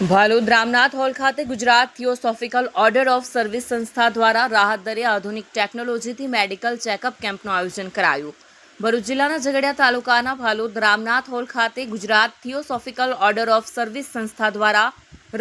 ભાલુદ Ramnath hall ખાતે Gujarat theosophical order of service સંસ્થા દ્વારા રાહત દરે આધુનિક ટેકનોલોજીથી મેડિકલ ચેકઅપ કેમ્પનું આયોજન કરાયું. ભરૂચ જિલ્લાના ઝઘડિયા તાલુકાના ભાલુદ રામનાથ હોલ ખાતે Gujarat theosophical order of service સંસ્થા દ્વારા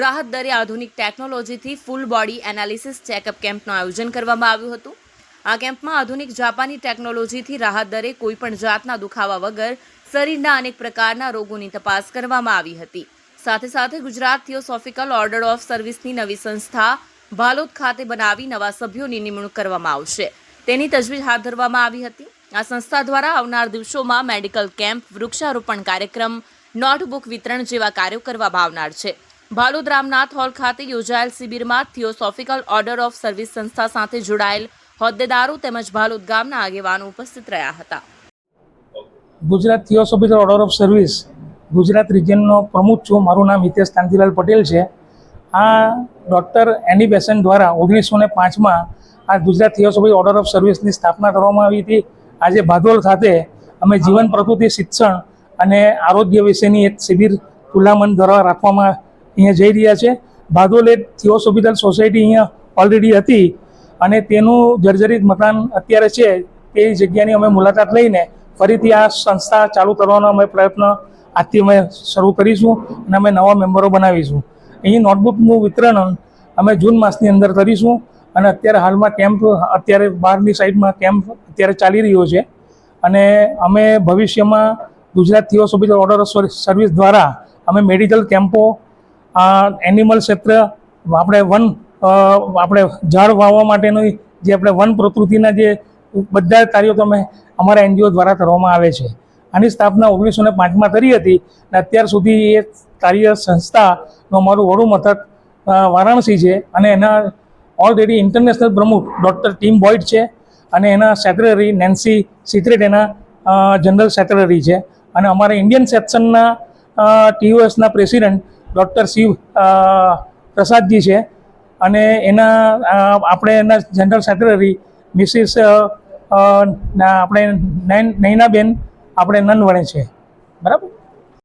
રાહત દરે આધુનિક ટેકનોલોજીથી ફૂલ બોડી એનાલિસિસ ચેકઅપ કેમ્પનું આયોજન કરવામાં આવ્યું હતું. આ કેમ્પમાં આધુનિક જાપાની ટેકનોલોજીથી રાહત દરે કોઈપણ જાતના દુખાવા વગર શરીરના અનેક પ્રકારના રોગોની તપાસ કરવામાં આવી હતી. સાથે સાથે ગુજરાત થિયોસોફિકલ ઓર્ડર ઓફ સર્વિસની નવી સંસ્થા. ભાલોદ ખાતે બનાવી નવા સભ્યોની નિમણૂક કરવામાં આવશે. તેની તજવીજ હાથ ધરવામાં આવી હતી. આ સંસ્થા દ્વારા આવનાર દિવસોમાં મેડિકલ કેમ્પ, વૃક્ષારોપણ કાર્યક્રમ, નોટબુક વિતરણ જેવા કાર્યો કરવામાં આવનાર છે. ભાલોદ રામનાથ હોલ ખાતે યોજાયેલ શિબિરમાં થિયોસોફિકલ ઓર્ડર ઓફ સર્વિસ સંસ્થા સાથે જોડાયેલ હોદ્દેદારો તેમજ ભાલોદ ગામના આગેવાનો ઉપસ્થિત રહ્યા હતા. Gujarat theosophical order of service Gujarat રિજનનો પ્રમુખ છું. મારું નામ હિતેશ કાંતિલાલ પટેલ છે. આ ડૉક્ટર એની બેસન દ્વારા ઓગણીસો ને પાંચમાં આ ગુજરાત થિયોસોફી ઓર્ડર ઓફ સર્વિસની સ્થાપના કરવામાં આવી હતી. આજે ભાદોલ ખાતે અમે જીવન પ્રકૃતિ શિક્ષણ અને આરોગ્ય વિશેની એક શિબિર ખુલ્લા મન દ્વારા રાખવામાં અહીંયા જઈ રહ્યા છે. ભાદોલ એક થિયોસોફિકલ સોસાયટી અહીંયા ઓલરેડી હતી અને તેનું જર્જરિત મકાન અત્યારે છે. તે જગ્યાની અમે મુલાકાત લઈને ફરીથી આ સંસ્થા ચાલુ કરવાનો અમે પ્રયત્ન આજથી અમે શરૂ કરીશું અને અમે નવા મેમ્બરો બનાવીશું. અહીં નોટબુકનું વિતરણ અમે જૂન માસની અંદર કરીશું અને અત્યારે હાલમાં કેમ્પ અત્યારે બહારની સાઈડમાં કેમ્પ અત્યારે ચાલી રહ્યો છે. અને અમે ભવિષ્યમાં Gujarat theosophical order of service દ્વારા અમે મેડિકલ કેમ્પો એનિમલ ક્ષેત્ર, આપણે વન આપણે ઝાડ વાવવા માટેની જે આપણે વન પ્રકૃતિના જે બધા કાર્યો તો અમે અમારા એનજીઓ દ્વારા કરવામાં આવે છે. આની સ્થાપના ઓગણીસો ને પાંચમાં કરી હતી અને અત્યાર સુધી એ કાર્ય સંસ્થાનું અમારું વડું મથક વારાણસી છે અને એના ઓલરેડી ઇન્ટરનેશનલ પ્રમુખ ડૉક્ટર ટીમ બોઇડ છે અને એના સેક્રેટરી નેન્સી સિક્રેટ એના જનરલ સેક્રેટરી છે. અને અમારા ઇન્ડિયન સેક્શનના ટીઓએસના પ્રેસિડેન્ટ ડૉક્ટર શિવ પ્રસાદજી છે. અને એના આપણે એના જનરલ સેક્રેટરી મિસિસ આપણે નૈનાબેન આપણે નનવણે છે. બરાબર?